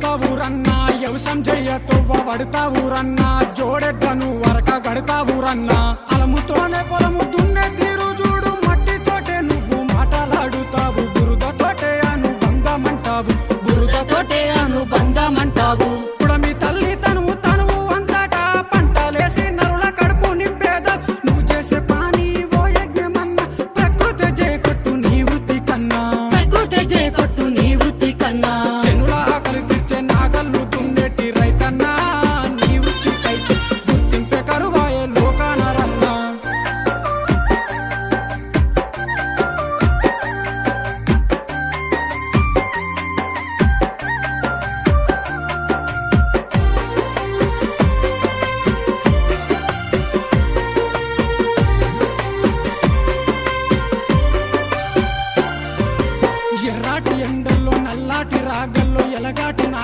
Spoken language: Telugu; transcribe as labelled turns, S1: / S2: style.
S1: చేస్తావు రన్నా వ్యవసాయం చెయ్యతువ్వ పడతావు రన్నా జోడెడ్డను వరక గడతావు రన్నా. అలముతోనే పొలము దున్నే తీరు చూడు మట్టితోటే నువ్వు మాటలాడుతావు బురదతోటే అనుబంధమంటావు అను బంధమంటావు ఎర్రాటి ఎండల్లో నల్లాటి రాగల్లో ఎలగాటి నా